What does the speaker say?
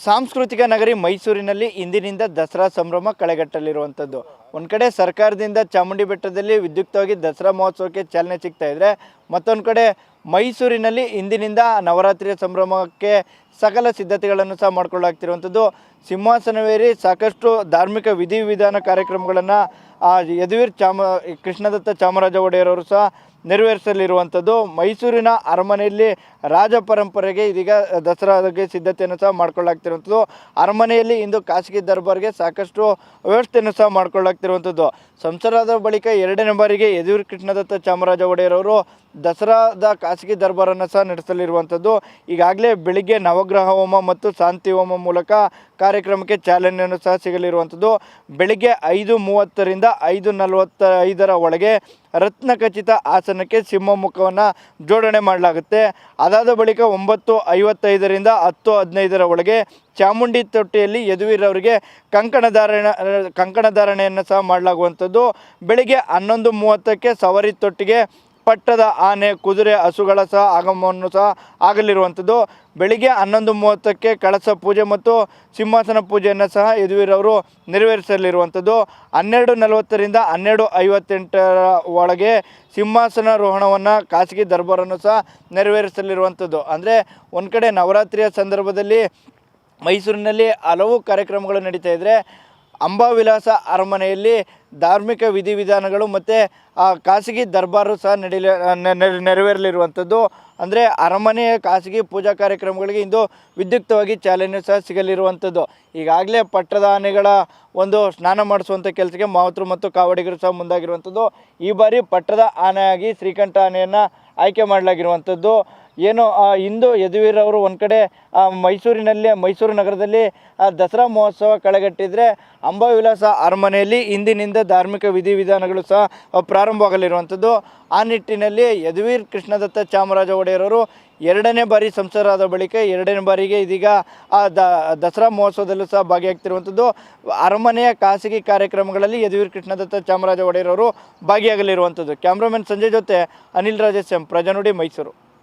ಸಾಂಸ್ಕೃತಿಕ ನಗರಿ ಮೈಸೂರಿನಲ್ಲಿ ಇಂದಿನಿಂದ ದಸರಾ ಸಂಭ್ರಮ ಕಳೆಗಟ್ಟಲಿರುವಂಥದ್ದು. ಒಂದು ಕಡೆ ಸರ್ಕಾರದಿಂದ ಚಾಮುಂಡಿ ಬೆಟ್ಟದಲ್ಲಿ ವಿದ್ಯುಕ್ತವಾಗಿ ದಸರಾ ಮಹೋತ್ಸವಕ್ಕೆ ಚಾಲನೆ ಸಿಗ್ತಾ ಇದ್ದರೆ ಮತ್ತೊಂದು ಕಡೆ ಮೈಸೂರಿನಲ್ಲಿ ಇಂದಿನಿಂದ ನವರಾತ್ರಿಯ ಸಂಭ್ರಮಕ್ಕೆ ಸಕಲ ಸಿದ್ಧತೆಗಳನ್ನು ಸಹ ಮಾಡ್ಕೊಳ್ಳಾಗ್ತಿರುವಂಥದ್ದು. ಸಿಂಹಾಸನವೇರಿ ಸಾಕಷ್ಟು ಧಾರ್ಮಿಕ ವಿಧಿವಿಧಾನ ಕಾರ್ಯಕ್ರಮಗಳನ್ನು ಆ ಯದುವೀರ್ ಚಾಮ, ಕೃಷ್ಣದತ್ತ ಚಾಮರಾಜ ಒಡೆಯರವರು ಸಹ ನೆರವೇರಿಸಲಿರುವಂಥದ್ದು. ಮೈಸೂರಿನ ಅರಮನೆಯಲ್ಲಿ ರಾಜ ಪರಂಪರೆಗೆ ಇದೀಗ ದಸರಾಗೆ ಸಿದ್ಧತೆಯನ್ನು ಸಹ ಮಾಡ್ಕೊಳ್ಳಾಗ್ತಿರುವಂಥದ್ದು. ಅರಮನೆಯಲ್ಲಿ ಇಂದು ಖಾಸಗಿ ದರ್ಬಾರ್ಗೆ ಸಾಕಷ್ಟು ವ್ಯವಸ್ಥೆಯನ್ನು ಸಹ ಮಾಡ್ಕೊಳ್ಳಾಗ್ತಿರುವಂಥದ್ದು. ಸಂಸಾರದ ಬಳಿಕ ಎರಡನೇ ಬಾರಿಗೆ ಯದುವೀರ್ ಕೃಷ್ಣದತ್ತ ಚಾಮರಾಜ ಒಡೆಯರವರು ದಸರಾದ ಖಾಸಗಿ ದರ್ಬಾರನ್ನು ಸಹ ನಡೆಸಲಿರುವಂಥದ್ದು. ಈಗಾಗಲೇ ಬೆಳಿಗ್ಗೆ ನವಗ್ರಹ ಹೋಮ ಮತ್ತು ಶಾಂತಿ ಹೋಮ ಮೂಲಕ ಕಾರ್ಯಕ್ರಮಕ್ಕೆ ಚಾಲನೆಯನ್ನು ಸಹ ಸಿಗಲಿರುವಂಥದ್ದು. ಬೆಳಿಗ್ಗೆ ಐದು ಮೂವತ್ತರಿಂದ ಐದು ನಲವತ್ತ ಐದರ ಒಳಗೆ ರತ್ನಖಚಿತ ಆಸನಕ್ಕೆ ಸಿಂಹಮುಖವನ್ನು ಜೋಡಣೆ ಮಾಡಲಾಗುತ್ತೆ. ಅದಾದ ಬಳಿಕ ಒಂಬತ್ತು ಐವತ್ತೈದರಿಂದ ಹತ್ತು ಹದಿನೈದರ ಒಳಗೆ ಚಾಮುಂಡಿ ತೊಟ್ಟಿಯಲ್ಲಿ ಯದುವೀರವರಿಗೆ ಕಂಕಣ ಧಾರಣ, ಕಂಕಣ ಸಹ ಮಾಡಲಾಗುವಂಥದ್ದು. ಬೆಳಿಗ್ಗೆ ಹನ್ನೊಂದು ಮೂವತ್ತಕ್ಕೆ ಸವರಿ ತೊಟ್ಟಿಗೆ ಪಟ್ಟದ ಆನೆ, ಕುದುರೆ, ಹಸುಗಳ ಸಹ ಆಗಮನವನ್ನು ಸಹ ಆಗಲಿರುವಂಥದ್ದು. ಬೆಳಿಗ್ಗೆ ಹನ್ನೊಂದು ಮೂವತ್ತಕ್ಕೆ ಕಳಸ ಪೂಜೆ ಮತ್ತು ಸಿಂಹಾಸನ ಪೂಜೆಯನ್ನು ಸಹ ಯದುವೀರವರು ನೆರವೇರಿಸಲಿರುವಂಥದ್ದು. ಹನ್ನೆರಡು ನಲವತ್ತರಿಂದ ಹನ್ನೆರಡು ಐವತ್ತೆಂಟರ ಒಳಗೆ ಸಿಂಹಾಸನಾರೋಹಣವನ್ನು ಖಾಸಗಿ ದರ್ಬಾರನ್ನು ಸಹ ನೆರವೇರಿಸಲಿರುವಂಥದ್ದು. ಅಂದರೆ ಒಂದು ಕಡೆ ನವರಾತ್ರಿಯ ಸಂದರ್ಭದಲ್ಲಿ ಮೈಸೂರಿನಲ್ಲಿ ಹಲವು ಕಾರ್ಯಕ್ರಮಗಳು ನಡೀತಾ ಇದ್ದರೆ ಅಂಬಾವಿಲಾಸ ಅರಮನೆಯಲ್ಲಿ ಧಾರ್ಮಿಕ ವಿಧಿವಿಧಾನಗಳು ಮತ್ತು ಖಾಸಗಿ ದರ್ಬಾರು ಸಹ ನಡೀಲಿ ನೆರವೇರಲಿರುವಂಥದ್ದು. ಅಂದರೆ ಅರಮನೆಯ ಖಾಸಗಿ ಪೂಜಾ ಕಾರ್ಯಕ್ರಮಗಳಿಗೆ ಇಂದು ವಿದ್ಯುಕ್ತವಾಗಿ ಚಾಲನೆ ಸಹ ಸಿಗಲಿರುವಂಥದ್ದು. ಈಗಾಗಲೇ ಪಟ್ಟದ ಆನೆಗಳ ಒಂದು ಸ್ನಾನ ಮಾಡಿಸುವಂಥ ಕೆಲಸಕ್ಕೆ ಮಾವತರು ಮತ್ತು ಕಾವಡಿಗರು ಸಹ ಮುಂದಾಗಿರುವಂಥದ್ದು. ಈ ಬಾರಿ ಪಟ್ಟದ ಆನೆಯಾಗಿ ಶ್ರೀಕಂಠ ಆನೆಯನ್ನು ಆಯ್ಕೆ ಮಾಡಲಾಗಿರುವಂಥದ್ದು. ಏನು ಇಂದು ಯದುವೀರವರು ಒಂದು ಕಡೆ ಮೈಸೂರಿನಲ್ಲಿ, ಮೈಸೂರು ನಗರದಲ್ಲಿ ದಸರಾ ಮಹೋತ್ಸವ ಕಳೆಗಟ್ಟಿದರೆ ಅಂಬಾವಿಲಾಸ ಅರಮನೆಯಲ್ಲಿ ಇಂದಿನಿಂದ ಧಾರ್ಮಿಕ ವಿಧಿವಿಧಾನಗಳು ಸಹ ಪ್ರಾರಂಭವಾಗಲಿರುವಂಥದ್ದು. ಆ ನಿಟ್ಟಿನಲ್ಲಿ ಯದುವೀರ್ ಕೃಷ್ಣದತ್ತ ಚಾಮರಾಜ ಒಡೆಯರವರು ಎರಡನೇ ಬಾರಿ ಸಂಸದರಾದ ಬಳಿಕ ಎರಡನೇ ಬಾರಿಗೆ ಇದೀಗ, ಆ ದಸರಾ ಮಹೋತ್ಸವದಲ್ಲೂ ಸಹ ಭಾಗಿಯಾಗ್ತಿರುವಂಥದ್ದು. ಅರಮನೆಯ ಖಾಸಗಿ ಕಾರ್ಯಕ್ರಮಗಳಲ್ಲಿ ಯದುವೀರ್ ಕೃಷ್ಣದತ್ತ ಚಾಮರಾಜ ಒಡೆಯರವರು ಭಾಗಿಯಾಗಲಿರುವಂಥದ್ದು. ಕ್ಯಾಮ್ರಾಮನ್ ಸಂಜಯ್ ಜೊತೆ ಅನಿಲ್ ರಾಜೇಶ್ ಎಂ, ಪ್ರಜಾನುಡಿ ಮೈಸೂರು.